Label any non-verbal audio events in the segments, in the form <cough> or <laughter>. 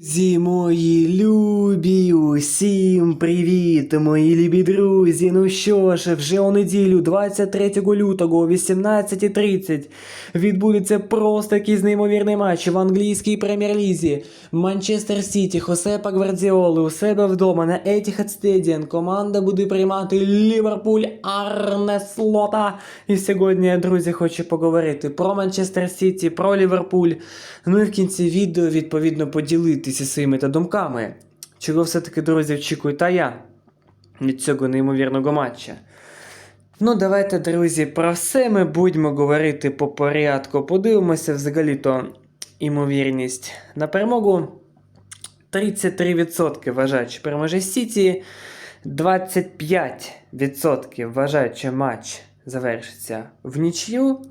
Друзі мої любі, усім привіт, мої любі друзі. Ну що ж, вже у неділю, 23 лютого, о 18.30 відбудеться просто якийсь неймовірний матч в англійській прем'єр-лізі. Манчестер Сіті, Хосепа Гвардіоли у себе вдома на Etihad Stadium. Команда буде приймати Ліверпуль Арне Слота. І сьогодні, друзі, хочу поговорити про Манчестер Сіті, про Ліверпуль. Ну і в кінці відео, відповідно, поділитися своїми та думками. Чого все-таки, друзі, очікую та я від цього неймовірного матча. Ну, давайте, друзі, про все ми будемо говорити по порядку. Подивимося взагалі-то імовірність на перемогу. 33% вважають, що переможе Сіті. 25% вважають, що матч завершиться в нічю.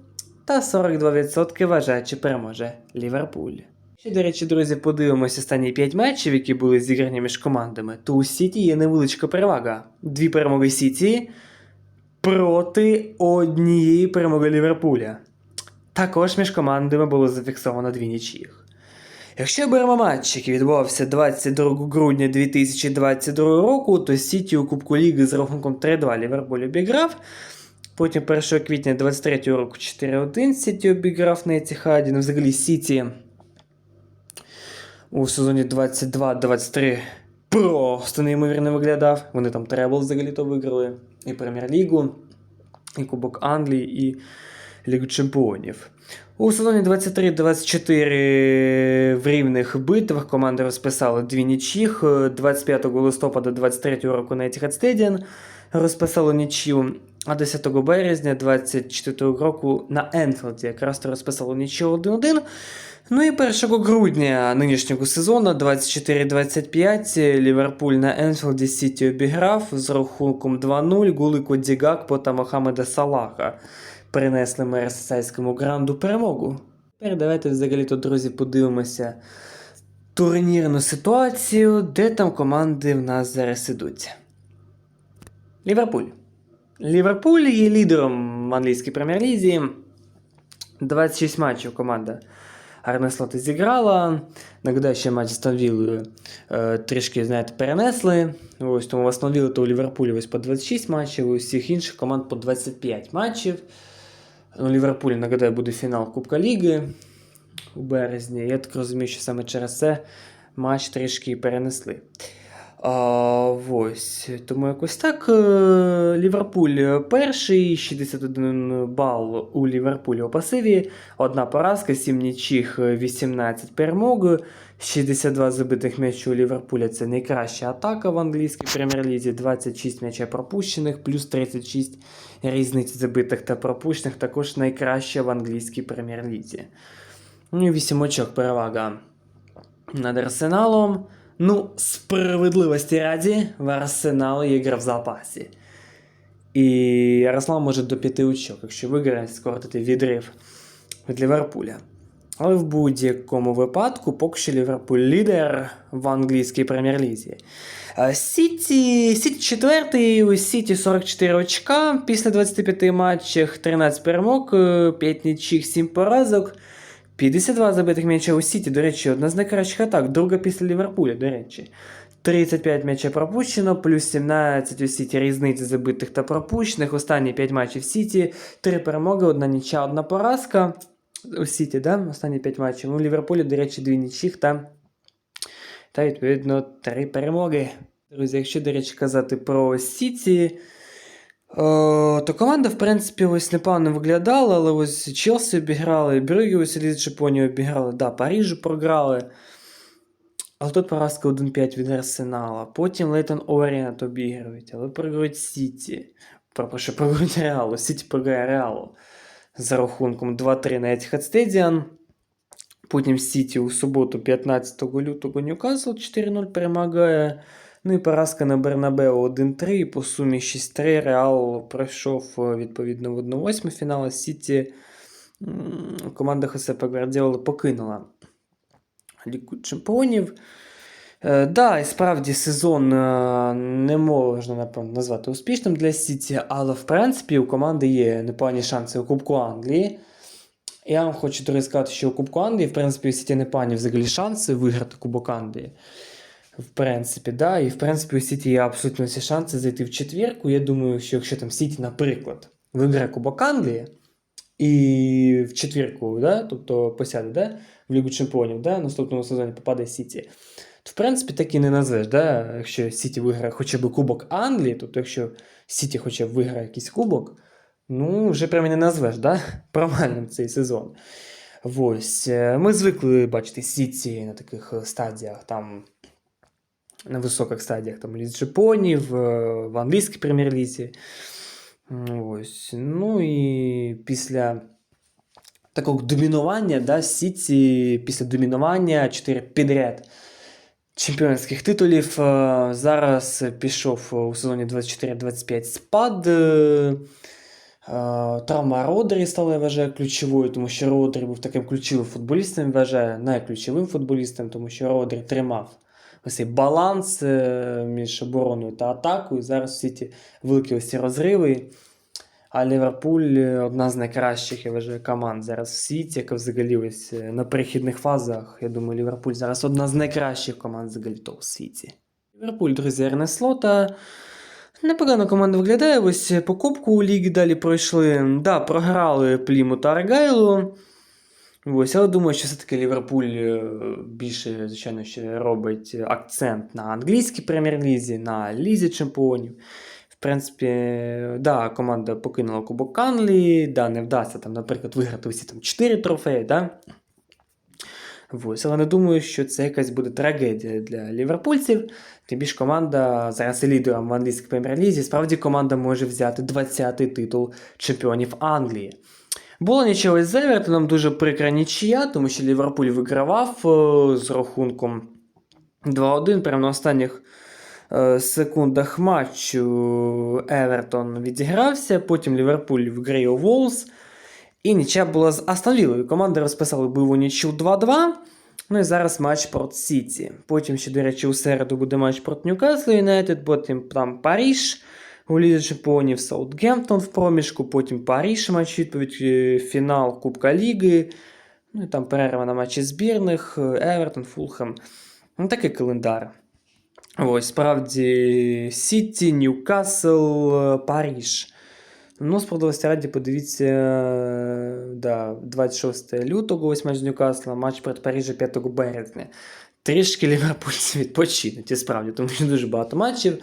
Та 42% вважають, що переможе Ліверпуль. Ще, до речі, друзі, подивимося останні 5 матчів, які були зіграні між командами. То у Сіті є невеличка перевага. Дві перемоги Сіті проти однієї перемоги Ліверпуля. Також між командами було зафіксовано дві нічиїх. Якщо беремо матч, який відбувався 22 грудня 2022 року, то Сіті у Кубку Ліги з рахунком 3-2 Ліверпуль обіграв. Потім 1 квітня 23 року 4-1 Сіті обіграв на Етіхаді. Ну, взагалі Сіті у сезоні 22-23 просто неймовірно виглядав. Вони там требл взагалі-то виграли. І Прем'єр-лігу, і Кубок Англії, і Лігу Чемпіонів. У сезоні 23-24 в рівних битвах команди розписали дві нічіх. 25 листопада 23 року на Etihad Stadium розписали нічю. А 10 березня 24 року на Енфілді якраз то розписали нічого 1-1. Ну і 1 грудня нинішнього сезону 24-25 Ліверпуль на Енфілді Сіті обіграв з рахунком 2-0 Гулико Дігакпо та Мохамеда Салаха принесли мерсайському гранду перемогу. Тепер давайте взагалі-то, друзі, подивимося турнірну ситуацію, де там команди в нас зараз ідуть. Ліверпуль. Ліверпуль є лідером в англійській прем'єр-лізі. 26 матчів команда Арне Слоти зіграла. Нагадаю, ще матч з Астон е, трішки, знаєте, перенесли. Ось тому в Астанвілі то у Ліверпулі ось по 26 матчів, у всіх інших команд по 25 матчів. У Ліверпулі, нагадаю, буде фінал Кубка Ліги у березні. Я так розумію, що саме через це матч трішки перенесли. А, ось. Тому якось так. е, Ліверпуль перший, 61 бал у Ліверпулі у пасиві. Одна поразка, 7 нічих, 18 перемог. 62 забитих м'ячів у Ліверпуля це найкраща атака в англійській прем'єр-лізі. 26 м'ячів пропущених, плюс 36 різниць забитих та пропущених. Також найкраща в англійській прем'єр-лізі. Ну і 8 очок перевага над Арсеналом. Ну, справедливості раді, в Арсенал є гра в запасі. І Ярослав може до 5 очок, якщо виграє, скоротити відрив від Ліверпуля. Але в будь-якому випадку, поки що Ліверпуль лідер в англійській прем'єр-лізі. Е, Сіті, Сіті четвертий, у Сіті 44 очка після 25 матчів, 13 перемог, 5 нічих, 7 поразок. 52 забитих м'яча у Сіті, до речі, одна з найкращих атак, друга після Ліверпуля, до речі. 35 м'ячів пропущено, плюс 17 у Сіті різниці забитих та пропущених. Останні 5 матчів Сіті, 3 перемоги, одна ніча, одна поразка. У Сіті, да? Останні 5 матчів. У Ліверпулі, до речі, 2 нічих та, та відповідно 3 перемоги. Друзі, якщо, до речі, казати про Сіті. О, то команда, в принципі, ось непогано виглядала, але ось Челсі обіграли, Брюгі ось Ліз Японію обіграли, да, Парижу програли. Але тут поразка 1-5 від Арсенала. Потім Лейтон Орієнт обіграють, але програють Сіті. Прошу, програють Реалу. Сіті програє Реалу за рахунком 2-3 на Etihad Stadium. Потім Сіті у суботу, 15 лютого, Ньюкасл 4-0 перемагає. Ну і поразка на Бернабеу 1-3, і по сумі 6-3 Реал пройшов е, відповідно в 1-8 фіналу. Сіті команда Хосепа Гвардіоли покинула Лігу Чемпіонів. Е, да, і справді сезон е, не можна напевно назвати успішним для Сіті, але в принципі у команди є непогані шанси у Кубку Англії. Я вам хочу сказати, що у Кубку Англії, в принципі, у Сіті не пані взагалі шанси виграти Кубок Англії. В принципі, да. І в принципі, у Сіті є абсолютно всі шанси зайти в четвірку. Я думаю, що якщо там Сіті, наприклад, виграє Кубок Англії і в четвірку, да, тобто посяде да, в Лігу Чемпіонів, да, наступному сезоні попаде Сіті, то в принципі так і не назвеш, да, якщо Сіті виграє хоча б Кубок Англії, тобто якщо Сіті хоча б виграє якийсь кубок, ну, вже прямо не назвеш, да, <laughs> провальним цей сезон. Ось, е, ми звикли бачити Сіті на таких е, стадіях, там на високих стадіях там Ліз Джепонів, в англійській прем'єр-лізі. Ось. Ну і після такого домінування, да, Сіті, після домінування 4 підряд чемпіонських титулів. е, Зараз пішов у сезоні 24-25 спад. е, е, Травма Родрі стала, я вважаю, ключовою, тому що Родрі був таким ключовим футболістом, я вважаю, найключовим футболістом, тому що Родрі тримав ось цей баланс е, між обороною та атакою. Зараз всі ті великі ось ці розриви. А Ліверпуль е, одна з найкращих, я вважаю, команд зараз в світі, яка взагалі ось е, на перехідних фазах. Я думаю, Ліверпуль зараз одна з найкращих команд взагалі то у світі. Ліверпуль, друзі, Ерне Слота. Непогано команда виглядає. Ось покупку у лігі далі пройшли. Да, програли Пліму та Аргайлу. Ось, але думаю, що все-таки Ліверпуль е, більше, звичайно, ще робить акцент на англійській прем'єр-лізі, на лізі чемпіонів. В принципі, да, команда покинула Кубок Англії, да, не вдасться там, наприклад, виграти усі там 4 трофеї, да? Ось, але не думаю, що це якась буде трагедія для ліверпульців. Тим більше команда зараз лідером в англійській прем'єр-лізі. Справді команда може взяти 20-й титул чемпіонів Англії. Було нічого з Евертоном, дуже прикра нічия, тому що Ліверпуль вигравав е, з рахунком 2-1 прямо на останніх е, секундах матчу Евертон відігрався, потім Ліверпуль виграє у Волс. І нічия була з Астон Віллою. Команди розписали бойову нічю 2-2. Ну і зараз матч проти Сіті. Потім ще, до речі, у середу буде матч проти Ньюкасл Юнайтед, потім там Паріж у Лізі Чемпіонів, Саутгемптон в проміжку, потім Паріж матч відповідь, е, фінал Кубка Ліги. Ну і там перерва на матчі збірних, Евертон, Фулхем. Ну, такий календар. Ось, справді, Сіті, Ньюкасл, е, Паріж. Ну, справедливості раді, подивіться, е, да, 26 лютого, ось матч з Ньюкаслом, матч проти Парижа 5 березня. Трішки ліверпульці відпочинуть, і справді, тому що дуже багато матчів.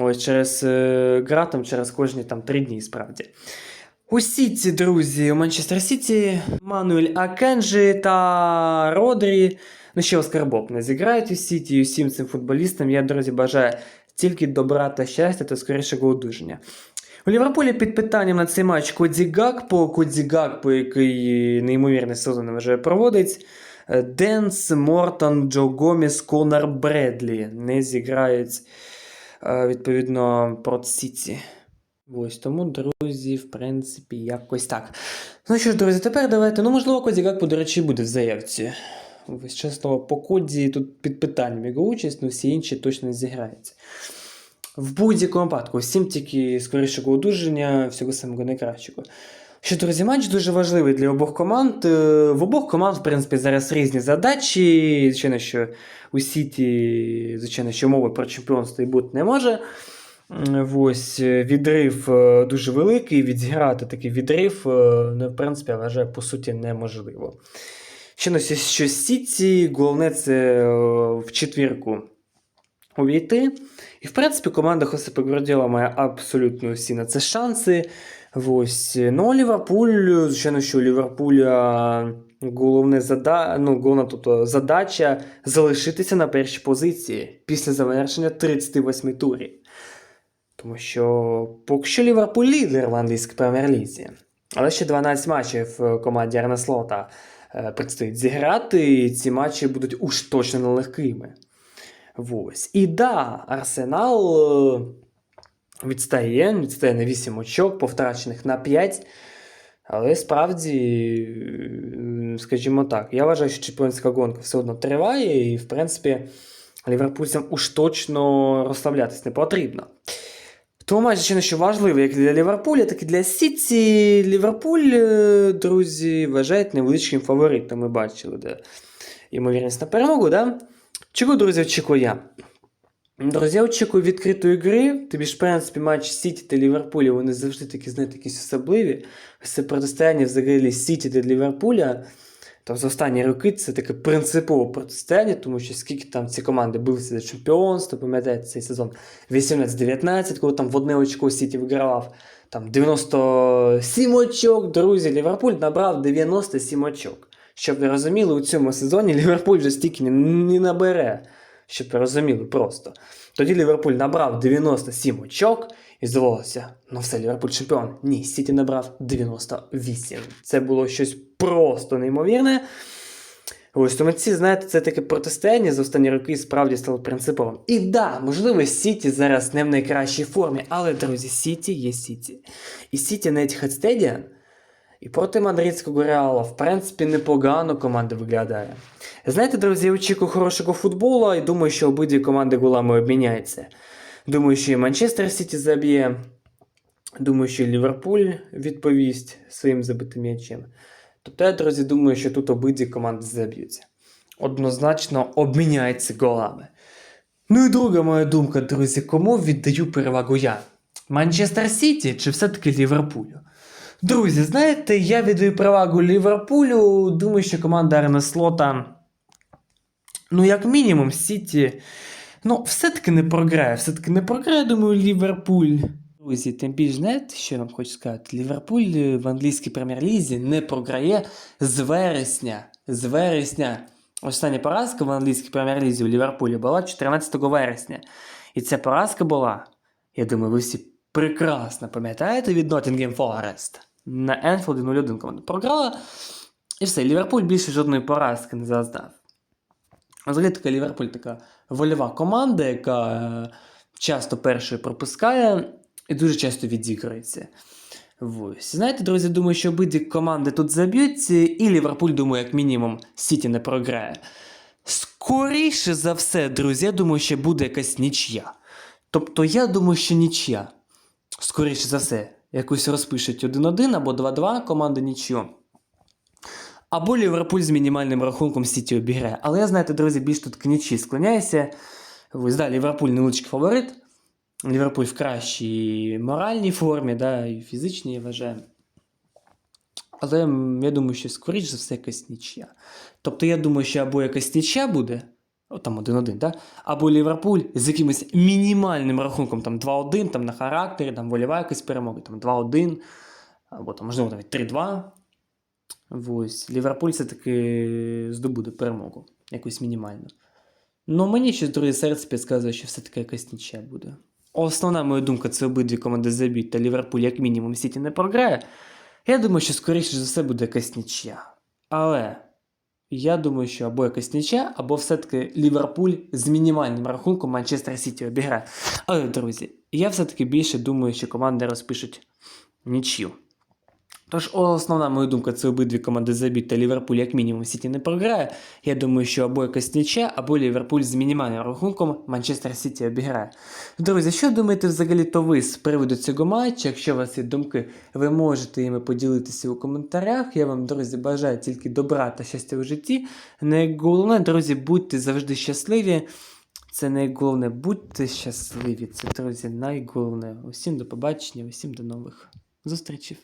Ось через е, гра через кожні там три дні, справді. У Сіті, друзі, у Манчестер Сіті, Мануель Акенджі та Родрі. Ну, ще Оскар Боб не зіграють у Сіті, і усім цим футболістам я, друзі, бажаю тільки добра та щастя та скорішого одужання. У Ліверпулі під питанням на цей матч Коді Гакпо, Коді Гакпо, який неймовірний сезон вже проводить. Е, Денс, Мортон, Джо Гоміс, Конор Бредлі не зіграють е, відповідно проти Сіті. Ось тому, друзі, в принципі, якось так. Ну що ж, друзі, тепер давайте. Ну, можливо, Коді Гакпо, до речі, буде в заявці. Ось, чесно, по коді тут під питанням його участь, але всі інші точно не зіграються. В будь-якому випадку, всім тільки скорішого одужання, всього самого найкращого. Що, друзі, матч дуже важливий для обох команд. Е, В обох команд, в принципі, зараз різні задачі. Звичайно, що у Сіті, звичайно, що мови про чемпіонство і бути не може. Ось е, відрив е, дуже великий, відіграти такий відрив, ну, в принципі, я вважаю, по суті, неможливо. Ще що Сіті, головне це в четвірку увійти. І, в принципі, команда Хосипа Гвардіола має абсолютно всі на це шанси. Ось. Ну, Ліверпуль, звичайно, що Ліверпуля головне зада... ну, головна тобто, задача залишитися на першій позиції після завершення 38 турів. Тому що поки що Ліверпуль лідер в англійській прем'єр-лізі. Але ще 12 матчів е, команді Арне Слота е, предстоїть зіграти, і ці матчі будуть уж точно нелегкими. Ось. І да, Арсенал відстає, відстає на 8 очок, повтрачених на 5. Але справді, скажімо так, я вважаю, що чемпіонська гонка все одно триває, і, в принципі, ліверпульцям уж точно розслаблятись не потрібно. Тому матч не що важливий як для Ліверпуля, так і для Сіті. Ліверпуль, е, друзі, вважають невеличким фаворитом. Ми бачили, де ймовірність на перемогу, да? Чого, друзі, очікую я? Друзі, очікую відкритої гри. Тобі ж, в принципі, матч Сіті та Ліверпуля, вони завжди такі, знаєте, якісь особливі. Це протистояння взагалі Сіті та Ліверпуля. Там за останні роки це таке принципове протистояння, тому що скільки там ці команди билися за чемпіонство, пам'ятаєте, цей сезон 18-19, коли там в одне очко Сіті вигравав. Там 97 очок, друзі, Ліверпуль набрав 97 очок. Щоб ви розуміли, у цьому сезоні Ліверпуль вже стільки не набере. Щоб ви розуміли просто. Тоді Ліверпуль набрав 97 очок і здавалося, ну все, Ліверпуль чемпіон. Ні, Сіті набрав 98. Це було щось просто неймовірне. Ось тому ці, знаєте, це таке протистояння за останні роки справді стало принциповим. І да, можливо, Сіті зараз не в найкращій формі, але, друзі, Сіті є Сіті. І Сіті на Etihad Stadium і проти мадридського Реала, в принципі, непогано команда виглядає. Знаєте, друзі, я очікую хорошого футболу і думаю, що обидві команди голами обміняються. Думаю, що і Манчестер Сіті заб'є. Думаю, що і Ліверпуль відповість своїм забитим м'ячем. Тобто я, друзі, думаю, що тут обидві команди заб'ються. Однозначно обміняються голами. Ну і друга моя думка, друзі, кому віддаю перевагу я? Манчестер Сіті чи все-таки Ліверпулю? Друзі, знаєте, я віддаю перевагу Ліверпулю. Думаю, що команда Арне Слота, ну, як мінімум, Сіті, ну, все-таки не програє. Все-таки не програє, думаю, Ліверпуль. Друзі, тим більш знаєте, що я вам хочу сказати? Ліверпуль в англійській прем'єр-лізі не програє з вересня. З вересня. Остання поразка в англійській прем'єр-лізі у Ліверпулі була 14 вересня. І ця поразка була, я думаю, ви всі прекрасно пам'ятаєте від Nottingham Forest. На Енфілді 0-1 команда програла. І все, Ліверпуль більше жодної поразки не зазнав. Взагалі така Ліверпуль така вольова команда, яка е, часто першою пропускає і дуже часто відіграється. Ось. Знаєте, друзі, думаю, що обидві команди тут заб'ють, і Ліверпуль, думаю, як мінімум, Сіті не програє. Скоріше за все, друзі, я думаю, що буде якась нічия. Тобто, я думаю, що нічия. Скоріше за все, якось розпишуть 1-1 або 2-2 команда нічого. Або Ліверпуль з мінімальним рахунком Сіті обіграє. Але я, знаєте, друзі, більш тут к нічі склоняюся. Ось, да, Ліверпуль невеличкий фаворит. Ліверпуль в кращій моральній формі, да, і фізичній, я вважаю. Але я думаю, що скоріш за все якась нічия. Тобто я думаю, що або якась нічия буде, о, там 1-1, да? або Ліверпуль з якимось мінімальним рахунком, там 2-1, там на характері, там вольова якась перемога, там 2-1, або там, можливо, навіть 3-2. Ось. Ліверпуль все-таки здобуде перемогу, якусь мінімальну. Ну, мені щось друге серце підказує, що все-таки якась нічия буде. Основна моя думка це обидві команди заб'ють, та Ліверпуль, як мінімум, Сіті не програє. Я думаю, що скоріше за все буде якась нічия. Але я думаю, що або якась нічия, або все-таки Ліверпуль з мінімальним рахунком Манчестер Сіті обіграє. Але, друзі, я все-таки більше думаю, що команди розпишуть нічию. Тож, основна моя думка, це обидві команди заб'ють, та Ліверпуль, як мінімум, Сіті не програє. Я думаю, що або якась нічия, або Ліверпуль з мінімальним рахунком Манчестер Сіті обіграє. Друзі, що думаєте взагалі то ви з приводу цього матчу? Якщо у вас є думки, ви можете іми поділитися у коментарях. Я вам, друзі, бажаю тільки добра та щастя у житті. Найголовне, друзі, будьте завжди щасливі. Це найголовне, будьте щасливі. Це, друзі, найголовне. Усім до побачення, усім до нових зустрічей.